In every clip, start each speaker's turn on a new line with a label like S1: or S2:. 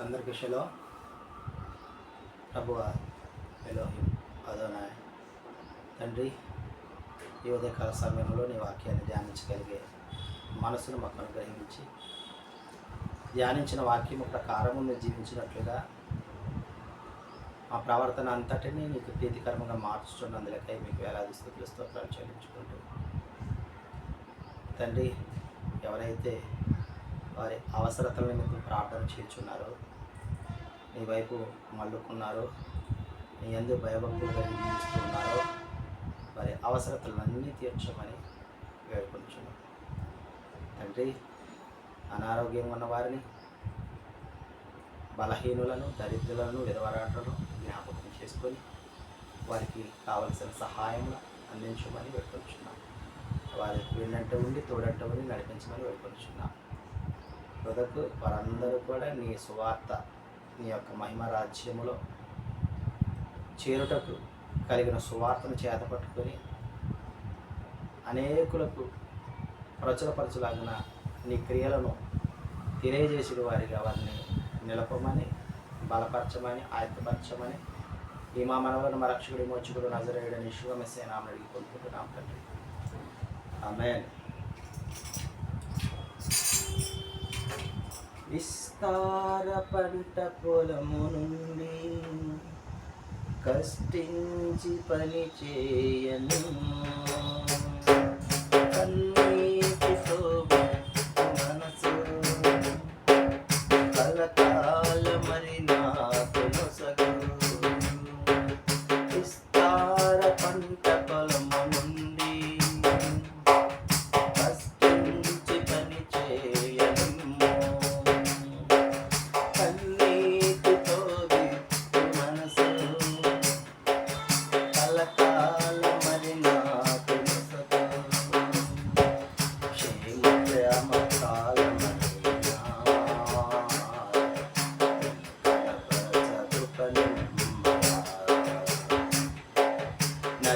S1: అందరికీ షలో ప్రభువ ఎలోహిం అదోనా తండ్రి ఈ ఉదయకాల సమయంలో నీ వాక్యాన్ని ధ్యానించగలిగే మనసును మాకు అనుగ్రహించి ధ్యానించిన వాక్యం ప్రకారము మీరు జీవించినట్లుగా మా ప్రవర్తన అంతటినీ నీకు ప్రీతికరంగా మార్చుతున్నందులకై మీకు వేలాది స్థుతులు స్తోత్రాలు చెల్లించుకుంటూ. తండ్రి ఎవరైతే వారి అవసరతల నిమిత్తం ప్రార్థన చేస్తున్నారో నీ వైపు మళ్ళుకున్నారు. నీ ఎందుకు భయభక్తులుగా జీవిస్తున్నారో వారి అవసరతలన్నీ తీర్చమని వేడుకొంచున్నాం. తండ్రి అనారోగ్యం ఉన్న వారిని బలహీనులను దరిద్రులను విధవరాటలను జ్ఞాపకం చేసుకొని వారికి కావలసిన సహాయం అందించమని వేడుకొంచున్నాం. వారి వెన్నంట ఉండి తోడంట ఉండి నడిపించమని వేడుకొంచున్నాం. బ్రదకు వారందరూ కూడా నీ సువార్త నీ యొక్క మహిమ రాజ్యములో చేరుటకు కలిగిన సువార్తను చేతపట్టుకొని అనేకులకు ప్రచురపరచలాగిన నీ క్రియలను తెలియజేసిన వారిగా వారిని నిలపమని బలపరచమని ఆయత్తపరచమని ఈ మా మనవలను మా రక్షకుడి మోచుకుడు నజరేయుడని శివమెస్సే నామని అడిగి కొనుక్కుంటున్నాం తండ్రి. ఆమె విస్తార పంట పొలము నుండి కష్టించి పని చేయను.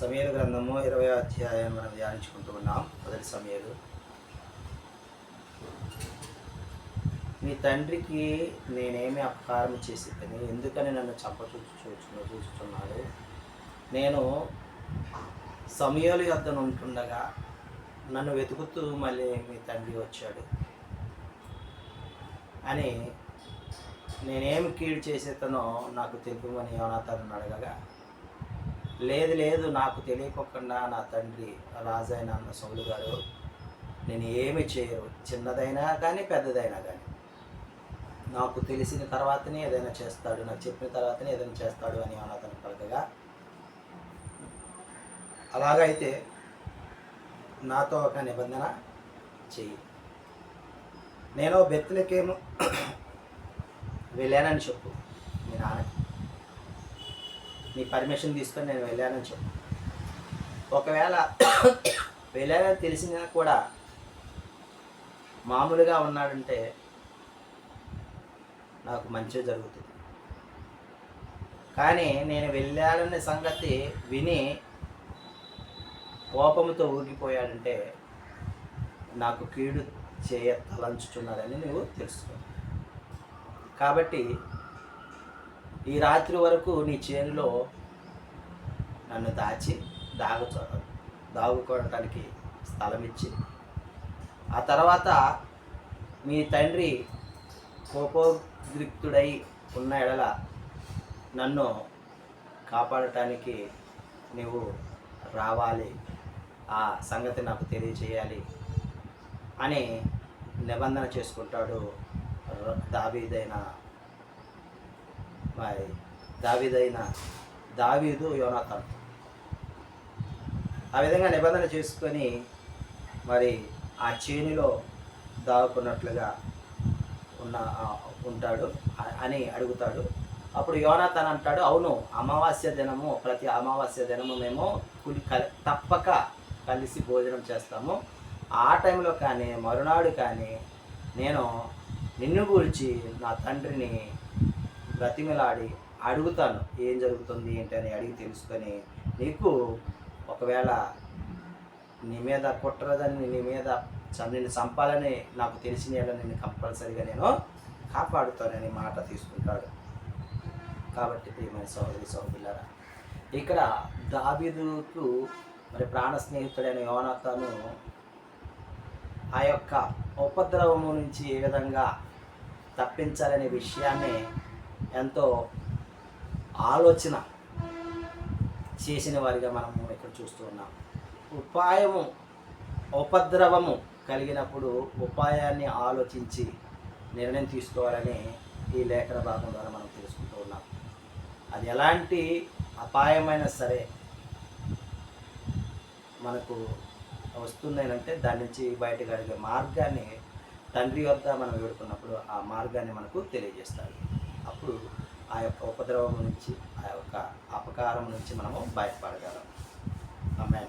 S1: సమయలు గ్రంథము ఇరవై అధ్యాయం మనం ధ్యానించుకుంటూ ఉన్నాం. మొదటి సమయలు. మీ తండ్రికి నేనేమి అపకారం చేసి ఎందుకని నన్ను చంపచూచు చూస్తున్నాడు నేను సమయాలు యొద్ద ఉంటుండగా నన్ను వెతుకుతూ మళ్ళీ మీ తండ్రి వచ్చాడు. అని నేనేమి కీడు చేసేతనో నాకు తెలుపమని యోనాథన్ అడగగా లేదు లేదు నాకు తెలియకోకుండా నా తండ్రి రాజైన అన్న సౌలు గారు నేను ఏమి చేయరు. చిన్నదైనా కానీ పెద్దదైనా కానీ నాకు తెలిసిన తర్వాతనే ఏదైనా చేస్తాడు నాకు చెప్పిన తర్వాతనే ఏదైనా చేస్తాడు అని అతను పలకగా. అలాగైతే నాతో ఒక నిబంధన చెయ్యి. నేను బెత్తులకేమో వెళ్ళానని చెప్పు మీ నాన్నకి. నీ పర్మిషన్ తీసుకొని నేను వెళ్ళానని చెప్పు. ఒకవేళ వెళ్ళానని తెలిసినా కూడా మామూలుగా ఉన్నాడంటే నాకు మంచి జరుగుతుంది. కానీ నేను వెళ్ళాడనే సంగతి విని కోపంతో ఊగిపోయాడంటే నాకు కీడు చేయ తలంచుచున్నాడని నువ్వు తెలుసుకో. కాబట్టి ఈ రాత్రి వరకు నీ చేనులో నన్ను దాచి దాగు దాగుకోవడానికి స్థలం ఇచ్చి ఆ తర్వాత మీ తండ్రి కోపోద్రిక్తుడై ఉన్న ఎడల నన్ను కాపాడటానికి నువ్వు రావాలి. ఆ సంగతి నాకు తెలియచేయాలి అని నిబంధన చేసుకుంటాడు దాబీదైన దావీదైన మరి దావీదు యోనాథన్ ఆ విధంగా నిబంధన చేసుకొని మరి ఆ చేనిలో దాక్కున్నట్లుగా ఉన్న ఉంటాడు అని అడుగుతాడు. అప్పుడు యోనాథన్ అంటాడు అవును అమావాస్య దినము ప్రతి అమావాస్య దినము మేము కులి కలి- తప్పక కలిసి భోజనం చేస్తాము. ఆ టైంలో కానీ మరునాడు కానీ నేను నిన్ను గురించి నా తండ్రిని బ్రతిమిలాడి అడుగుతాను ఏం జరుగుతుంది ఏంటి? అని అడిగి తెలుసుకొని నీకు ఒకవేళ నీ మీద కుట్రదని నీ మీద చ- నిన్ను చంపాలని నాకు తెలిసిన నిన్ను కంపల్సరీగా నేను కాపాడుతానని మాట తీసుకుంటాడు. కాబట్టి ప్రియమైన సోదరి సోదరులారా ఇక్కడ దావీదుకు మరి ప్రాణ స్నేహితుడైన యోనతను ఆ యొక్క ఉపద్రవము నుంచి ఏ విధంగా తప్పించాలనే విషయాన్ని ఎంతో ఆలోచన చేసిన వారిగా మనము ఇక్కడ చూస్తూ ఉన్నాం. ఉపాయము ఉపద్రవము కలిగినప్పుడు ఉపాయాన్ని ఆలోచించి నిర్ణయం తీసుకోవాలని ఈ లేఖన భాగం ద్వారా మనం తెలుసుకుంటూ ఉన్నాం. అది ఎలాంటి అపాయమైనా సరే మనకు వస్తుందేనంటే దాని నుంచి బయటకు అడిగే మార్గాన్ని తండ్రి వద్ద మనం వేడుకున్నప్పుడు ఆ మార్గాన్ని మనకు తెలియజేస్తాడు అప్పుడు ఆ యొక్క ఉపద్రవం నుంచి ఆ యొక్క అపకారం నుంచి మనము బయటపడగలం. అమ్మాయి